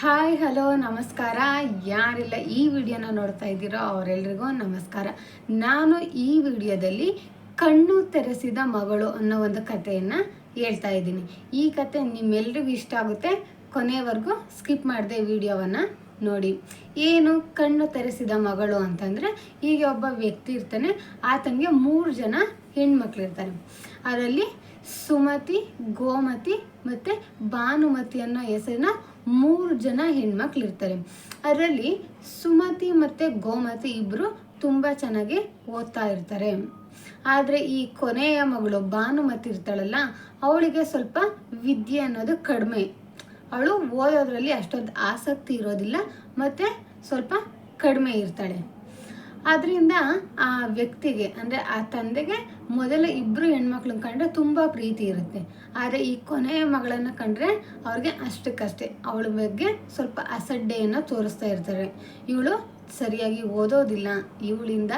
Hi, hello, ನಮಸ್ಕಾರ. ಯಾರೆಲ್ಲ ಈ ವಿಡಿಯೋನ ನೋಡ್ತಾ ಇದ್ದೀರೋ ಅವರೆಲ್ರಿಗೂ ನಮಸ್ಕಾರ. ನಾನು ಈ ವಿಡಿಯೋದಲ್ಲಿ ಕಣ್ಣು ತೆರೆಸಿದ ಮಗಳು ಅನ್ನೋ ಒಂದು ಕಥೆಯನ್ನು ಹೇಳ್ತಾ ಇದ್ದೀನಿ. ಈ ಕತೆ ನಿಮ್ಮೆಲ್ರಿಗೂ ಇಷ್ಟ ಆಗುತ್ತೆ. ಕೊನೆವರೆಗೂ ಸ್ಕಿಪ್ ಮಾಡಿದೆ ವಿಡಿಯೋವನ್ನು ನೋಡಿ. ಏನು ಕಣ್ಣು ತೆರೆಸಿದ ಮಗಳು ಅಂತಂದರೆ ಈಗ ಒಬ್ಬ ವ್ಯಕ್ತಿ ಇರ್ತಾನೆ. ಆತನಿಗೆ ಮೂರು ಜನ ಹೆಣ್ಮಕ್ಳಿರ್ತಾರೆ ಅದರಲ್ಲಿ ಸುಮತಿ, ಗೋಮತಿ ಮತ್ತು ಭಾನುಮತಿ ಅನ್ನೋ ಹೆಸರಿನ ಮೂರು ಜನ ಹೆಣ್ಮಕ್ಳು ಇರ್ತಾರೆ ಅದರಲ್ಲಿ ಸುಮತಿ ಮತ್ತು ಗೋಮತಿ ಇಬ್ಬರು ತುಂಬ ಚೆನ್ನಾಗಿ ಓದ್ತಾ ಇರ್ತಾರೆ. ಆದರೆ ಈ ಕೊನೆಯ ಮಗಳು ಭಾನುಮತಿ ಇರ್ತಾಳಲ್ಲ, ಅವಳಿಗೆ ಸ್ವಲ್ಪ ವಿದ್ಯೆ ಅನ್ನೋದು ಕಡಿಮೆ. ಅವಳು ಓದೋದ್ರಲ್ಲಿ ಅಷ್ಟೊಂದು ಆಸಕ್ತಿ ಇರೋದಿಲ್ಲ, ಮತ್ತು ಸ್ವಲ್ಪ ಕಡಿಮೆ ಇರ್ತಾಳೆ. ಅದರಿಂದ ಆ ವ್ಯಕ್ತಿಗೆ, ಅಂದರೆ ಆ ತಂದೆಗೆ ಮೊದಲ ಇಬ್ಬರು ಹೆಣ್ಮಕ್ಳನ್ನ ಕಂಡ್ರೆ ತುಂಬ ಪ್ರೀತಿ ಇರುತ್ತೆ. ಆದರೆ ಈ ಕೊನೆಯ ಮಗಳನ್ನು ಕಂಡ್ರೆ ಅವ್ರಿಗೆ ಅಷ್ಟಕ್ಕಷ್ಟೇ. ಅವಳ ಬಗ್ಗೆ ಸ್ವಲ್ಪ ಅಸಡ್ಡೆಯನ್ನು ತೋರಿಸ್ತಾ ಇರ್ತಾರೆ. ಇವಳು ಸರಿಯಾಗಿ ಓದೋದಿಲ್ಲ. ಇವಳಿಂದ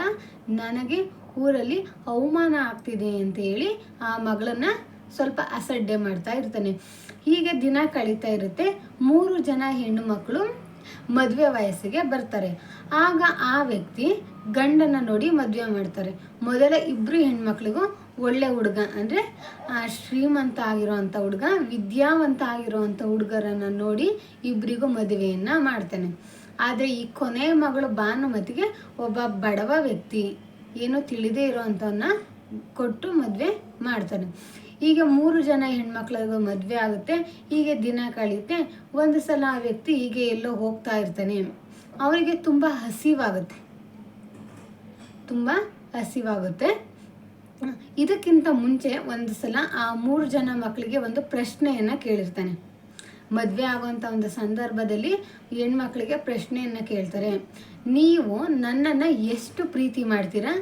ನನಗೆ ಊರಲ್ಲಿ ಅವಮಾನ ಆಗ್ತಿದೆ ಅಂತ ಹೇಳಿ ಆ ಮಗಳನ್ನ ಸ್ವಲ್ಪ ಅಸಡ್ಡೆ ಮಾಡ್ತಾ ಇರ್ತಾನೆ. ಹೀಗೆ ದಿನ ಕಳೀತಾ ಇರುತ್ತೆ. ಮೂರು ಜನ ಹೆಣ್ಣು ಮಕ್ಕಳು ಮದುವೆ ವಯಸ್ಸಿಗೆ ಬರ್ತಾರೆ. ಆಗ ಆ ವ್ಯಕ್ತಿ ಗಂಡನ ನೋಡಿ ಮದುವೆ ಮಾಡ್ತಾರೆ. ಮೊದಲ ಇಬ್ಬರು ಹೆಣ್ಮಕ್ಳಿಗೂ ಒಳ್ಳೆ ಹುಡುಗ, ಅಂದರೆ ಶ್ರೀಮಂತ ಆಗಿರೋವಂಥ ಹುಡುಗ, ವಿದ್ಯಾವಂತ ಆಗಿರೋವಂಥ ಹುಡುಗರನ್ನು ನೋಡಿ ಇಬ್ಬರಿಗೂ ಮದುವೆಯನ್ನು ಮಾಡ್ತಾನೆ. ಆದರೆ ಈ ಕೊನೆಯ ಮಗಳು ಭಾನುಮತಿಗೆ ಒಬ್ಬ ಬಡವ ವ್ಯಕ್ತಿ ಏನು ತಿಳಿದೇ ಇರೋವಂಥವನ್ನ ಕೊಟ್ಟು ಮದುವೆ ಮಾಡ್ತಾನೆ. ಈಗ ಮೂರು ಜನ ಹೆಣ್ಮಕ್ಳಿಗೂ ಮದುವೆ ಆಗುತ್ತೆ, ಹೀಗೆ ದಿನ ಕಳೀತೆ, ಒಂದು ಸಲ ಆ ವ್ಯಕ್ತಿ ಹೀಗೆ ಎಲ್ಲೋ ಹೋಗ್ತಾ ಇರ್ತಾನೆ. ಅವರಿಗೆ ತುಂಬ ಹಸಿವಾಗುತ್ತೆ. ತುಂಬ ಹಸಿವಾಗುತ್ತೆ. ಇದಕ್ಕಿಂತ ಮುಂಚೆ ಒಂದು ಸಲ ಆ ಮೂರು ಜನ ಮಕ್ಕಳಿಗೆ ಒಂದು ಪ್ರಶ್ನೆಯನ್ನು ಕೇಳಿರ್ತಾನೆ. ಮದುವೆ ಆಗುವಂಥ ಒಂದು ಸಂದರ್ಭದಲ್ಲಿ ಹೆಣ್ಮಕ್ಳಿಗೆ ಪ್ರಶ್ನೆಯನ್ನು ಕೇಳ್ತಾರೆ. ನೀವು ನನ್ನನ್ನು ಎಷ್ಟು ಪ್ರೀತಿ ಮಾಡ್ತೀರಾ?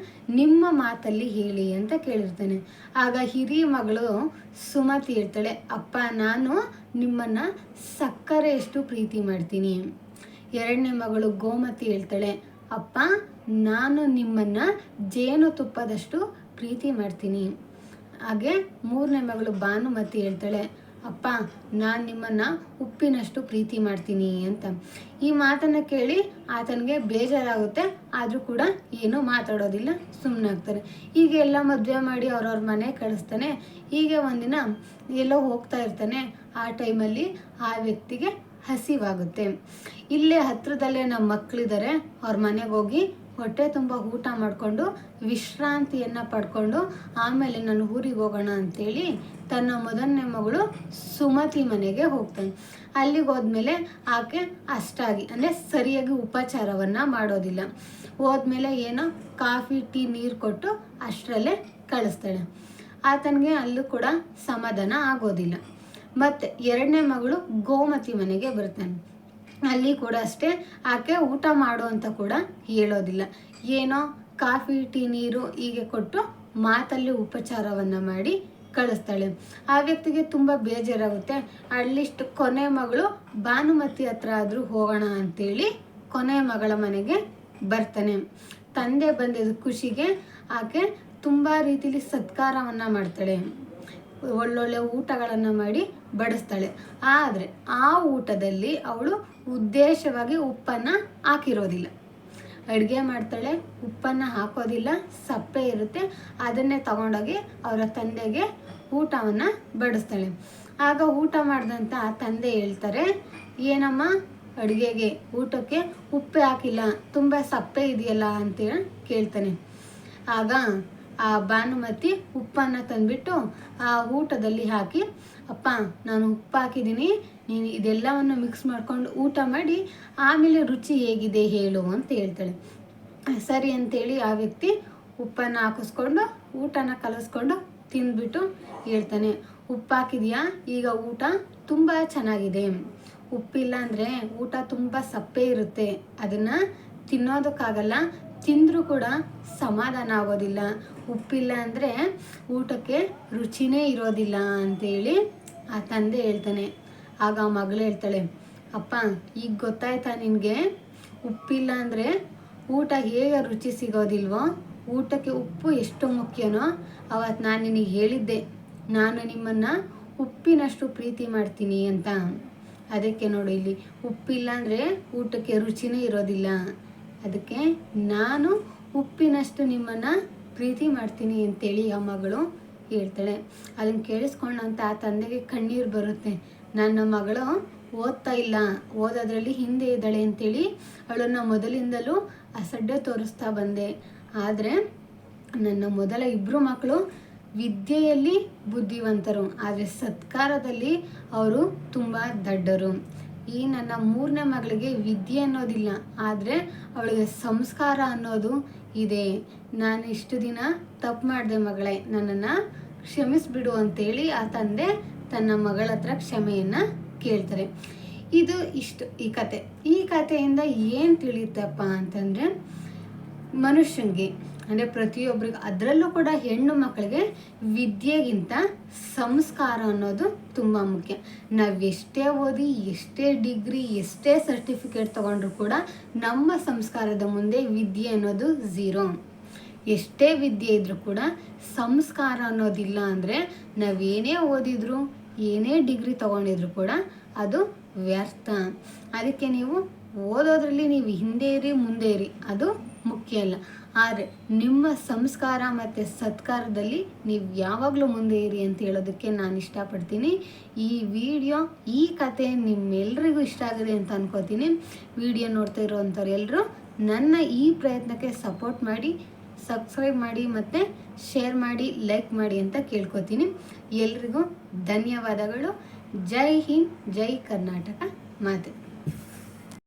ನಿಮ್ಮ ಮಾತಲ್ಲಿ ಹೇಳಿ ಅಂತ ಕೇಳಿರ್ತಾನೆ. ಆಗ ಹಿರಿಯ ಮಗಳು ಸುಮತಿ ಹೇಳ್ತಾಳೆ, ಅಪ್ಪ, ನಾನು ನಿಮ್ಮನ್ನು ಸಕ್ಕರೆಯಷ್ಟು ಪ್ರೀತಿ ಮಾಡ್ತೀನಿ. ಎರಡನೇ ಮಗಳು ಗೋಮತಿ ಹೇಳ್ತಾಳೆ ಅಪ್ಪ, ನಾನು ನಿಮ್ಮನ್ನು ಜೇನುತುಪ್ಪದಷ್ಟು ಪ್ರೀತಿ ಮಾಡ್ತೀನಿ. ಹಾಗೆ ಮೂರನೇ ಮಗಳು ಭಾನುಮತಿ ಹೇಳ್ತಾಳೆ, ಅಪ್ಪ, ನಾನು ನಿಮ್ಮನ್ನು ಉಪ್ಪಿನಷ್ಟು ಪ್ರೀತಿ ಮಾಡ್ತೀನಿ ಅಂತ. ಈ ಮಾತನ್ನು ಕೇಳಿ ಆತನಿಗೆ ಬೇಜಾರಾಗುತ್ತೆ, ಆದರೂ ಕೂಡ ಏನೂ ಮಾತಾಡೋದಿಲ್ಲ ಸುಮ್ಮನಾಗ್ತಾರೆ ಈಗ ಎಲ್ಲ ಮದುವೆ ಮಾಡಿ ಅವ್ರವ್ರ ಮನೆ ಕಳಿಸ್ತಾನೆ. ಹೀಗೆ ಒಂದಿನ ಎಲ್ಲೋ ಹೋಗ್ತಾ ಇರ್ತಾನೆ. ಆ ಟೈಮಲ್ಲಿ ಆ ವ್ಯಕ್ತಿಗೆ ಹಸಿವಾಗುತ್ತೆ. ಇಲ್ಲೇ ಹತ್ರದಲ್ಲೇ ನಮ್ಮ ಮಕ್ಕಳಿದ್ದಾರೆ ಅವ್ರ ಮನೆಗೆ ಹೋಗಿ ಹೊಟ್ಟೆ ತುಂಬ ಊಟ ಮಾಡಿಕೊಂಡು ವಿಶ್ರಾಂತಿಯನ್ನು ಪಡ್ಕೊಂಡು ಆಮೇಲೆ ನಾನು ಊರಿಗೆ ಹೋಗೋಣ ಅಂತೇಳಿ ತನ್ನ ಮೊದಲನೇ ಮಗಳು ಸುಮತಿ ಮನೆಗೆ ಹೋಗ್ತಾನೆ. ಅಲ್ಲಿಗೆ ಹೋದ್ಮೇಲೆ ಆಕೆ ಅಷ್ಟಾಗಿ, ಅಂದರೆ ಸರಿಯಾಗಿ ಉಪಚಾರವನ್ನು ಮಾಡೋದಿಲ್ಲ. ಹೋದ್ಮೇಲೆ ಏನೋ ಕಾಫಿ, ಟೀ, ನೀರು ಕೊಟ್ಟು ಅಷ್ಟರಲ್ಲೇ ಕಳಿಸ್ತಾಳೆ. ಆತನಿಗೆ ಅಲ್ಲೂ ಕೂಡ ಸಮಾಧಾನ ಆಗೋದಿಲ್ಲ. ಮತ್ತು ಎರಡನೇ ಮಗಳು ಗೋಮತಿ ಮನೆಗೆ ಬರ್ತಾನೆ. ಅಲ್ಲಿ ಕೂಡ ಅಷ್ಟೇ ಆಕೆ ಊಟ ಮಾಡು ಅಂತ ಕೂಡ ಹೇಳೋದಿಲ್ಲ. ಏನೋ ಕಾಫಿ, ಟೀ, ನೀರು ಹೀಗೆ ಕೊಟ್ಟು ಮಾತಲ್ಲಿ ಉಪಚಾರವನ್ನು ಮಾಡಿ ಕಳಿಸ್ತಾಳೆ. ಆ ವ್ಯಕ್ತಿಗೆ ತುಂಬ ಬೇಜಾರಾಗುತ್ತೆ. ಅಟ್ಲೀಸ್ಟ್ ಕೊನೆ ಮಗಳು ಭಾನುಮತಿ ಹತ್ರ ಆದರೂ ಹೋಗೋಣ ಅಂತೇಳಿ ಕೊನೆ ಮಗಳ ಮನೆಗೆ ಬರ್ತಾನೆ. ತಂದೆ ಬಂದಿದ್ದ ಖುಷಿಗೆ ಆಕೆ ತುಂಬ ರೀತಿಲಿ ಸತ್ಕಾರವನ್ನು ಮಾಡ್ತಾಳೆ. ಒಳ್ಳೊಳ್ಳೆ ಊಟಗಳನ್ನು ಮಾಡಿ ಬಡಿಸ್ತಾಳೆ. ಆದರೆ ಆ ಊಟದಲ್ಲಿ ಅವಳು ಉದ್ದೇಶವಾಗಿ ಉಪ್ಪನ್ನು ಹಾಕಿರೋದಿಲ್ಲ. ಅಡುಗೆ ಮಾಡ್ತಾಳೆ, ಉಪ್ಪನ್ನು ಹಾಕೋದಿಲ್ಲ, ಸಪ್ಪೆ ಇರುತ್ತೆ, ಅದನ್ನೇ ತಗೊಂಡೋಗಿ ಅವರ ತಂದೆಗೆ ಊಟವನ್ನು ಬಡಿಸ್ತಾಳೆ. ಆಗ ಊಟ ಮಾಡಿದಂಥ ತಂದೆ ಹೇಳ್ತಾರೆ, ಏನಮ್ಮ, ಅಡುಗೆಗೆ, ಊಟಕ್ಕೆ ಉಪ್ಪೆ ಹಾಕಿಲ್ಲ, ತುಂಬ ಸಪ್ಪೆ ಇದೆಯಲ್ಲ? ಅಂತೇಳಿ ಕೇಳ್ತಾನೆ. ಆಗ ಆ ಭಾನುಮತಿ ಉಪ್ಪನ್ನು ತಂದುಬಿಟ್ಟು ಆ ಊಟದಲ್ಲಿ ಹಾಕಿ, ಅಪ್ಪ, ನಾನು ಉಪ್ಪು ಹಾಕಿದ್ದೀನಿ, ನೀನು ಇದೆಲ್ಲವನ್ನು ಮಿಕ್ಸ್ ಮಾಡ್ಕೊಂಡು ಊಟ ಮಾಡಿ, ಆಮೇಲೆ ರುಚಿ ಹೇಗಿದೆ ಹೇಳು ಅಂತ ಹೇಳ್ತಾಳೆ. ಸರಿ ಅಂತೇಳಿ ಆ ವ್ಯಕ್ತಿ ಉಪ್ಪನ್ನು ಹಾಕಿಸ್ಕೊಂಡು, ಊಟನ ಕಲಿಸ್ಕೊಂಡು ತಿಂದ್ಬಿಟ್ಟು ಹೇಳ್ತಾನೆ, ಉಪ್ಪು ಹಾಕಿದ್ಯಾ? ಈಗ ಊಟ ತುಂಬ ಚೆನ್ನಾಗಿದೆ. ಉಪ್ಪಿಲ್ಲ ಅಂದರೆ ಊಟ ತುಂಬ ಸಪ್ಪೆ ಇರುತ್ತೆ. ಅದನ್ನು ತಿನ್ನೋದಕ್ಕಾಗಲ್ಲ ತಿಂದರೂ ಕೂಡ ಸಮಾಧಾನ ಆಗೋದಿಲ್ಲ. ಉಪ್ಪಿಲ್ಲ ಅಂದರೆ ಊಟಕ್ಕೆ ರುಚಿನೇ ಇರೋದಿಲ್ಲ ಅಂತೇಳಿ ಆ ತಂದೆ ಹೇಳ್ತಾನೆ. ಆಗ ಆ ಮಗಳು ಹೇಳ್ತಾಳೆ, ಅಪ್ಪ, ಈಗ ಗೊತ್ತಾಯ್ತಾ ನಿನಗೆ? ಉಪ್ಪಿಲ್ಲ ಅಂದರೆ ಊಟ ಹೇಗೆ ರುಚಿ ಸಿಗೋದಿಲ್ವೋ? ಊಟಕ್ಕೆ ಉಪ್ಪು ಎಷ್ಟು ಮುಖ್ಯನೋ ಅವತ್ತು ನಾನು ನಿನಗೆ ಹೇಳಿದ್ದೆ. ನಾನು ನಿಮ್ಮನ್ನು ಉಪ್ಪಿನಷ್ಟು ಪ್ರೀತಿ ಮಾಡ್ತೀನಿ ಅಂತ. ಅದಕ್ಕೆ ನೋಡಿ ಇಲ್ಲಿ, ಉಪ್ಪಿಲ್ಲ ಅಂದರೆ ಊಟಕ್ಕೆ ರುಚಿನೇ ಇರೋದಿಲ್ಲ. ಅದಕ್ಕೆ ನಾನು ಉಪ್ಪಿನಷ್ಟು ನಿಮ್ಮನ್ನು ಪ್ರೀತಿ ಮಾಡ್ತೀನಿ ಅಂತೇಳಿ ಆ ಮಗಳು ಹೇಳ್ತಾಳೆ. ಅದನ್ನು ಕೇಳಿಸ್ಕೊಂಡಂತ ಆ ತಂದೆಗೆ ಕಣ್ಣೀರು ಬರುತ್ತೆ. ನನ್ನ ಮಗಳು ಓದ್ತಾ ಇಲ್ಲ. ಓದೋದ್ರಲ್ಲಿ ಹಿಂದೆ ಇದ್ದಾಳೆ ಅಂತೇಳಿ ಅವಳನ್ನು ಮೊದಲಿಂದಲೂ ಅಸಡ್ಡೆ ತೋರಿಸ್ತಾ ಬಂದೆ. ಆದರೆ ನನ್ನ ಮೊದಲ ಇಬ್ಬರು ಮಕ್ಕಳು ವಿದ್ಯೆಯಲ್ಲಿ ಬುದ್ಧಿವಂತರು. ಆದರೆ ಸತ್ಕಾರದಲ್ಲಿ ಅವರು ತುಂಬ ದಡ್ಡರು. ಈ ನನ್ನ ಮೂರನೇ ಮಗಳಿಗೆ ವಿದ್ಯೆ ಅನ್ನೋದಿಲ್ಲ, ಆದರೆ ಅವಳಿಗೆ ಸಂಸ್ಕಾರ ಅನ್ನೋದು ಇದೆ. ನಾನು ಇಷ್ಟು ದಿನ ತಪ್ಪು ಮಾಡಿದೆ ಮಗಳೇ, ನನ್ನನ್ನು ಕ್ಷಮಿಸಿಬಿಡು ಅಂತೇಳಿ ಆ ತಂದೆ ತನ್ನ ಮಗಳ ಹತ್ರ ಕ್ಷಮೆಯನ್ನು ಕೇಳ್ತಾರೆ. ಇದು ಇಷ್ಟು ಈ ಕತೆ. ಈ ಕಥೆಯಿಂದ ಏನು ತಿಳಿಯುತ್ತಪ್ಪ ಅಂತಂದರೆ ಮನುಷ್ಯನಿಗೆ ಅಂದರೆ ಪ್ರತಿಯೊಬ್ಬರಿಗೂ ಅದರಲ್ಲೂ ಕೂಡ ಹೆಣ್ಣು ಮಕ್ಕಳಿಗೆ ವಿದ್ಯೆಗಿಂತ ಸಂಸ್ಕಾರ ಅನ್ನೋದು ತುಂಬ ಮುಖ್ಯ. ನಾವು ಎಷ್ಟೇ ಓದಿ, ಎಷ್ಟೇ ಡಿಗ್ರಿ, ಎಷ್ಟೇ ಸರ್ಟಿಫಿಕೇಟ್ ತೊಗೊಂಡ್ರು ಕೂಡ ನಮ್ಮ ಸಂಸ್ಕಾರದ ಮುಂದೆ ವಿದ್ಯೆ ಅನ್ನೋದು ಝೀರೋ. ಎಷ್ಟೇ ವಿದ್ಯೆ ಇದ್ದರೂ ಕೂಡ ಸಂಸ್ಕಾರ ಅನ್ನೋದಿಲ್ಲ ಅಂದರೆ ನಾವೇನೇ ಓದಿದ್ರು, ಏನೇ ಡಿಗ್ರಿ ತೊಗೊಂಡಿದ್ರು ಕೂಡ ಅದು ವ್ಯರ್ಥ. ಅದಕ್ಕೆ ನೀವು ಓದೋದ್ರಲ್ಲಿ ನೀವು ಹಿಂದೆ ಇರಿ, ಮುಂದೆ ಇರಿ, ಅದು ಮುಖ್ಯ ಅಲ್ಲ. ಆದರೆ ನಿಮ್ಮ ಸಂಸ್ಕಾರ ಮತ್ತು ಸತ್ಕಾರದಲ್ಲಿ ನೀವು ಯಾವಾಗಲೂ ಮುಂದೆ ಇರಿ ಅಂತ ಹೇಳೋದಕ್ಕೆ ನಾನು ಇಷ್ಟಪಡ್ತೀನಿ. ಈ ವಿಡಿಯೋ, ಈ ಕತೆ ನಿಮ್ಮೆಲ್ರಿಗೂ ಇಷ್ಟ ಆಗಿದೆ ಅಂತ ಅನ್ಕೋತೀನಿ. ವಿಡಿಯೋ ನೋಡ್ತಾ ಇರೋವಂಥವ್ರು ಎಲ್ಲರೂ ನನ್ನ ಈ ಪ್ರಯತ್ನಕ್ಕೆ ಸಪೋರ್ಟ್ ಮಾಡಿ, ಸಬ್ಸ್ಕ್ರೈಬ್ ಮಾಡಿ ಮತ್ತು ಶೇರ್ ಮಾಡಿ, ಲೈಕ್ ಮಾಡಿ ಅಂತ ಕೇಳ್ಕೊತೀನಿ. ಎಲ್ರಿಗೂ ಧನ್ಯವಾದಗಳು. ಜೈ ಹಿಂದ್, ಜೈ ಕರ್ನಾಟಕ. ಮಾತೆ.